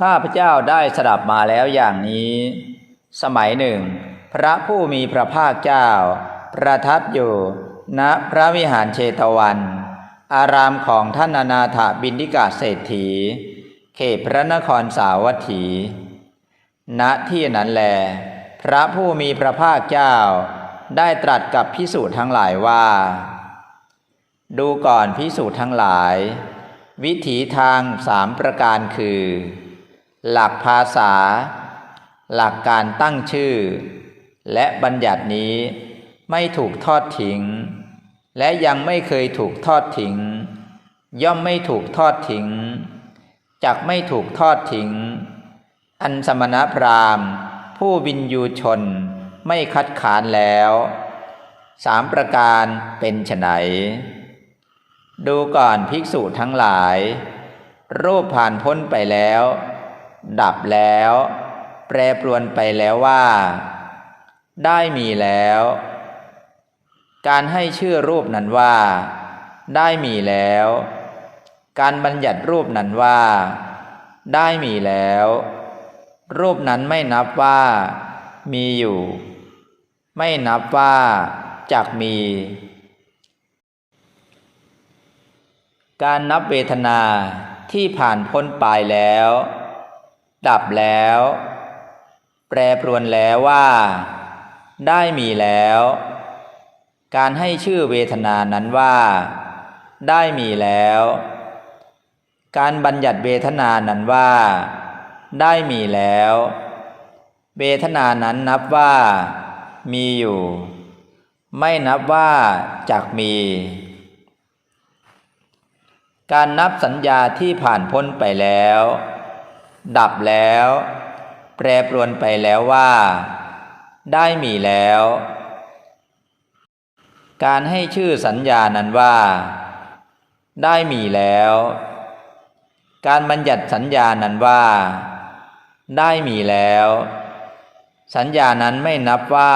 ข้าพเจ้าได้สดับมาแล้วอย่างนี้ สมัยหนึ่ง พระผู้มีพระภาคเจ้า ประทับอยู่ ณพระวิหารเชตวัน อารามของท่านอนาถบินดิกาเศรษฐี เขตพระนครสาวัตถี ณที่นั้นแล พระผู้มีพระภาคเจ้า ได้ตรัสกับพิสูจน์ทั้งหลายว่า ดูก่อนพิสูจน์ทั้งหลาย วิถีทางสามประการคือ หลักภาษา หลักการตั้งชื่อ และบัญญัตินี้ไม่ถูกทอดทิ้ง และยังไม่เคยถูกทอดทิ้ง ย่อมไม่ถูกทอดทิ้งจักไม่ถูกทอดทิ้ง อันสมณพราหมณ์ ผู้วินยูชนไม่คัดค้านแล้วสามประการเป็นไฉนดูก่อนภิกษุทั้งหลาย รูปผ่านพ้นไปแล้ว ดับแล้ว แปรปรวนไปแล้วว่า ได้มีแล้ว การให้ชื่อรูปนั้นว่า ได้มีแล้ว การบัญญัติรูปนั้นว่า ได้มีแล้ว รูปนั้นไม่นับว่า มีอยู่ ไม่นับว่าจักมี การนับเวทนาที่ผ่านพ้นไปแล้ว ดับแล้ว แปรปรวนแล้วว่า ได้มีแล้ว การให้ชื่อเวทนานั้นว่า ได้มีแล้ว การบัญญัติเวทนานั้นว่า ได้มีแล้ว เวทนานั้นนับว่า มีอยู่ ไม่นับว่าจักมีการนับสัญญาที่ผ่านพ้นไปแล้ว ดับแล้ว แปรปรวนไปแล้วว่า ได้มีแล้ว การให้ชื่อสัญญานั้นว่า ได้มีแล้ว การบัญญัติสัญญานั้นว่า ได้มีแล้ว สัญญานั้นไม่นับว่า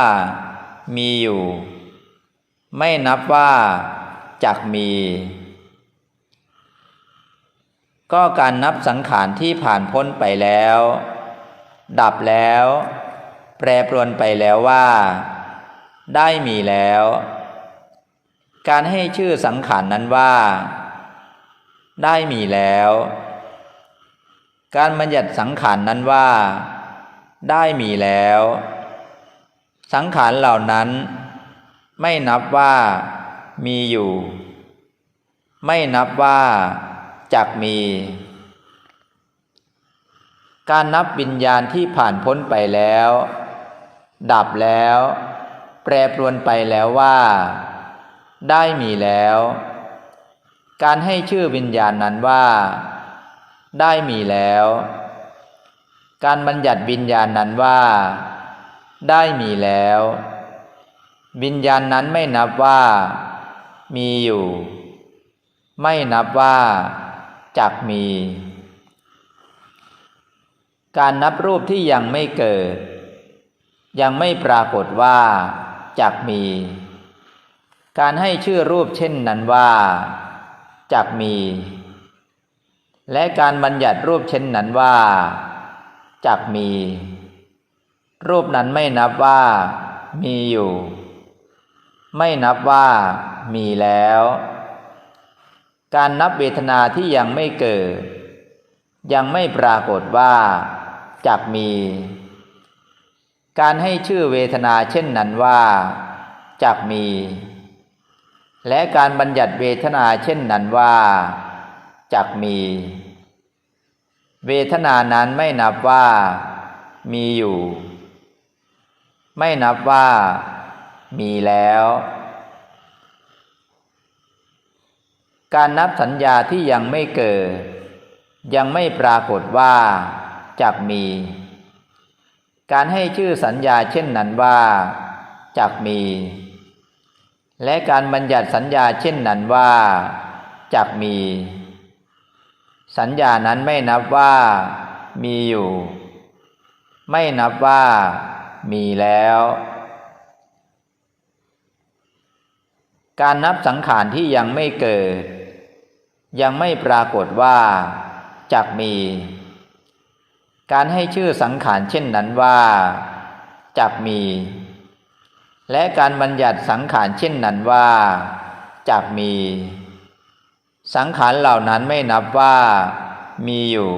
มีอยู่ ไม่นับว่าจักมี ก็การนับสังขารที่ผ่านพ้นไปแล้ว ดับแล้ว แปรปรวนไปแล้วว่า ได้มีแล้ว การให้ชื่อสังขารนั้นว่า ได้มีแล้ว การบัญญัติสังขารนั้นว่า ได้มีแล้ว สังขารเหล่านั้น ไม่นับว่ามีอยู่ ไม่นับว่า จักมี การนับวิญญาณที่ผ่านพ้นไปแล้ว ดับแล้ว แปรปรวนไปแล้วว่า ได้มีแล้ว การให้ชื่อวิญญาณนั้นว่า ได้มีแล้ว การบัญญัติวิญญาณนั้นว่า ได้มีแล้ว วิญญาณนั้นไม่นับว่า มีอยู่ไม่นับว่า จักมี การนับรูปที่ยังไม่เกิด ยังไม่ปรากฏว่าจักมี การให้ชื่อรูปเช่นนั้นว่าจักมี และการบัญญัติรูปเช่นนั้นว่าจักมี รูปนั้นไม่นับว่ามีอยู่ ไม่นับว่ามีแล้ว การนับเวทนาที่ยังไม่เกิด ยังไม่ปรากฏว่าจักมี การให้ชื่อเวทนาเช่นนั้นว่าจักมี และการบัญญัติเวทนาเช่นนั้นว่าจักมี เวทนานั้นไม่นับว่า มีอยู่ ไม่นับว่า มีแล้ว การนับสัญญาที่ยังไม่เกิด ยังไม่ปรากฏว่าจักมี การให้ชื่อสัญญาเช่นนั้นว่าจักมี และการบัญญัติสัญญาเช่นนั้นว่าจักมี สัญญานั้นไม่นับว่ามีอยู่ ไม่นับว่ามีแล้ว การนับสังขารที่ยังไม่เกิด ยังไม่ปรากฏว่าจักมี การให้ชื่อสังขารเช่นนั้นว่าจักมี และการบัญญัติสังขารเช่นนั้นว่าจักมี สังขารเหล่านั้นไม่นับว่ามีอยู่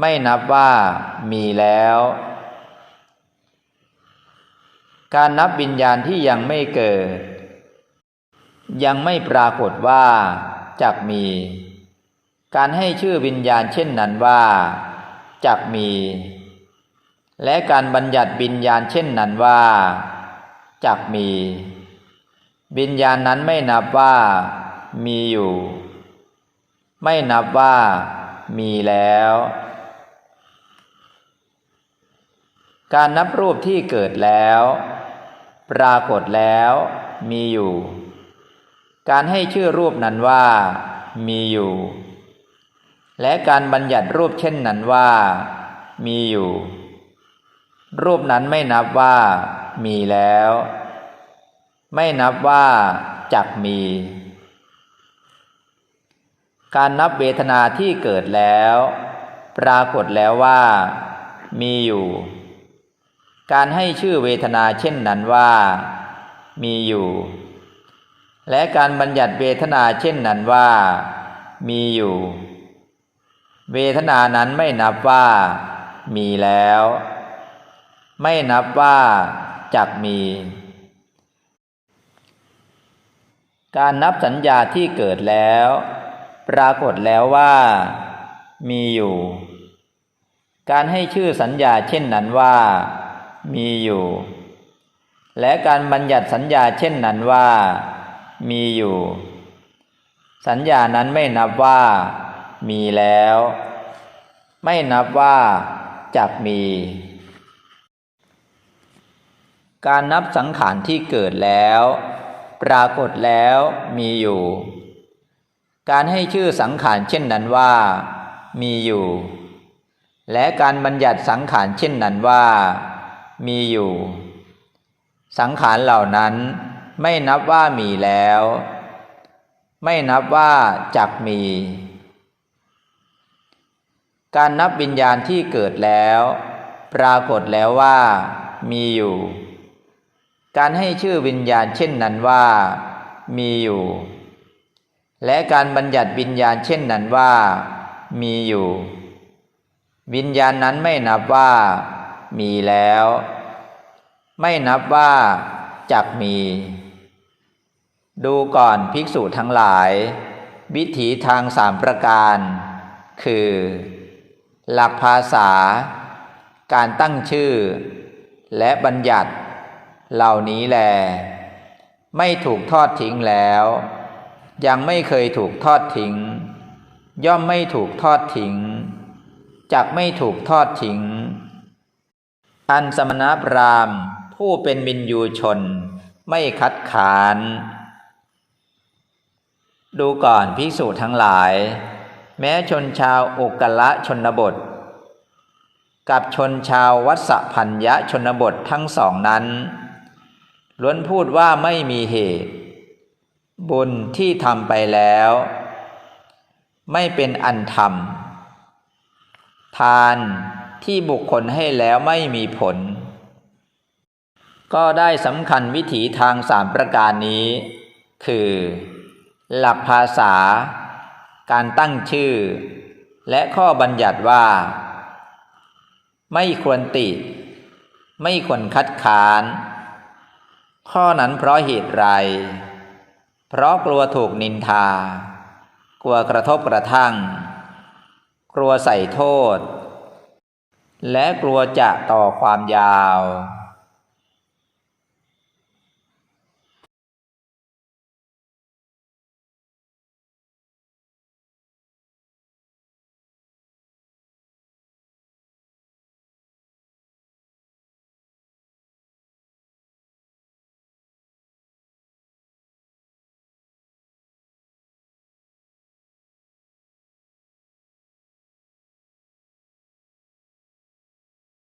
ไม่นับว่ามีแล้ว การนับวิญญาณที่ยังไม่เกิด ยังไม่ปรากฏว่า จักมี การให้ชื่อวิญญาณเช่นนั้นว่าจักมี และการบัญญัติวิญญาณเช่นนั้นว่าจักมี วิญญาณนั้นไม่นับว่ามีอยู่ ไม่นับว่ามีแล้ว การนับรูปที่เกิดแล้ว ปรากฏแล้วมีอยู่ การให้ชื่อรูปนั้นว่ามีอยู่ และการบัญญัติรูปเช่นนั้นว่า มีอยู่ รูปนั้นไม่นับว่า มีแล้ว ไม่นับว่าจักมี การนับเวทนาที่เกิดแล้ว ปรากฏแล้วว่า มีอยู่ การให้ชื่อเวทนาเช่นนั้นว่า มีอยู่ และการบัญญัติเวทนาเช่นนั้นว่า มีอยู่ เวทนานั้นไม่นับว่า มีแล้ว ไม่นับว่าจักมี การนับสัญญาที่เกิดแล้ว ปรากฏแล้วว่า มีอยู่ การให้ชื่อสัญญาเช่นนั้นว่า มีอยู่ และการบัญญัติสัญญาเช่นนั้นว่า มีอยู่ สัญญานั้นไม่นับว่า มีแล้ว ไม่นับว่าจักมี การนับสังขารที่เกิดแล้ว ปรากฏแล้วมีอยู่ การให้ชื่อสังขารเช่นนั้นว่า มีอยู่ และการบัญญัติสังขารเช่นนั้นว่า มีอยู่ สังขารเหล่านั้น ไม่นับว่ามีแล้ว ไม่นับว่าจักมี การนับวิญญาณที่เกิดแล้ว ปรากฏแล้วว่ามีอยู่ การให้ชื่อวิญญาณเช่นนั้นว่ามีอยู่ และการบัญญัติวิญญาณเช่นนั้นว่ามีอยู่ วิญญาณนั้นไม่นับว่ามีแล้ว ไม่นับว่าจักมี ดูก่อนภิกษุทั้งหลาย วิถีทางสามประการ คือ หลักภาษา การตั้งชื่อ และบัญญัติ เหล่านี้แล ไม่ถูกทอดทิ้งแล้ว ยังไม่เคยถูกทอดทิ้ง ย่อมไม่ถูกทอดทิ้งจักไม่ถูกทอดทิ้ง อันสมณพราหมณ์ผู้เป็นมินยูชนไม่คัดค้าน ดูก่อนภิกษุทั้งหลาย แม้ชนชาวอุกละชนบท กับชนชาววัสพัญญะชนบททั้งสองนั้น ล้วนพูดว่าไม่มีเหตุ บุญที่ทำไปแล้ว ไม่เป็นอันทำทานที่บุคคลให้แล้วไม่มีผล ก็ได้สำคัญวิถีทางสามประการนี้ คือ หลักภาษา การตั้งชื่อ และข้อบัญญัติว่า ไม่ควรติ ไม่ควรคัดค้าน ข้อนั้นเพราะเหตุไร เพราะกลัวถูกนินทา กลัวกระทบกระทั่ง กลัวใส่โทษ และกลัวจะต่อความยาว